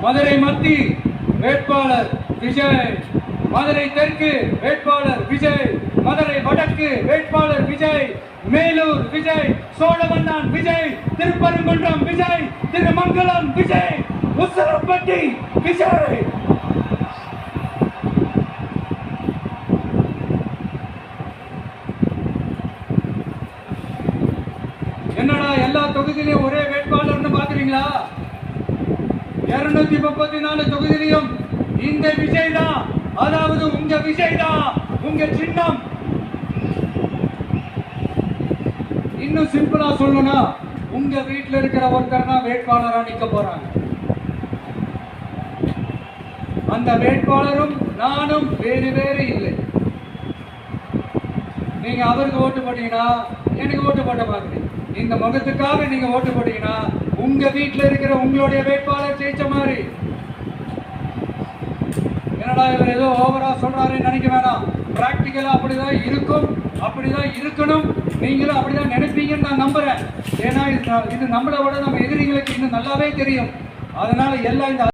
மதுரை மத்தி வேட்பாளர் விஜய். மதுரை தெற்கு வேட்பாளர் விஜய். மதுரை வடக்கு வேட்பாளர் விஜய். மேலூர் விஜய். சோழமன்னான் விஜய். திருப்பரங்குன்றம் விஜய். திருமங்கலம் விஜய். உசரப்பட்டி விஜய். என்னடா எல்லா தொகுதியிலையும் ஒரே இருநூத்தி முப்பத்தி நாலு தொகுதியிலையும் இந்த விஜய் தான் அதாவது உங்க விஜய் தான் உங்க சின்னம். இன்னும் சிம்பிளா சொல்லணும்னா உங்க வீட்டுல இருக்கிற ஒருத்தர் தான் வேட்பாளரா நிக்க போறாங்க. அந்த வேட்பாளரும் நானும் வேறு வேறு இல்லை. நீங்க அவருக்கு ஓட்டு போட்டீங்கன்னா எனக்கு ஓட்டு போட்ட மாதிரி. இந்த முகத்துக்காக நீங்க ஓட்டு போட்டீங்கன்னா உங்க வீட்டில் இருக்கிற உங்களுடைய வேட்பாளர் ஜெயிச்ச மாதிரி. என்னடா இவர் ஏதோ ஓவரா சொல்றாருன்னு நினைக்க வேணாம். பிராக்டிக்கலா அப்படிதான் இருக்கும் அப்படிதான் இருக்கணும். நீங்களும் அப்படிதான் நினைப்பீங்கன்னு நான் நம்புறேன். ஏன்னா இது இது நம்மளை விட நம்ம எதிரிகளுக்கு இன்னும் நல்லாவே தெரியும். அதனால எல்லாம் இந்த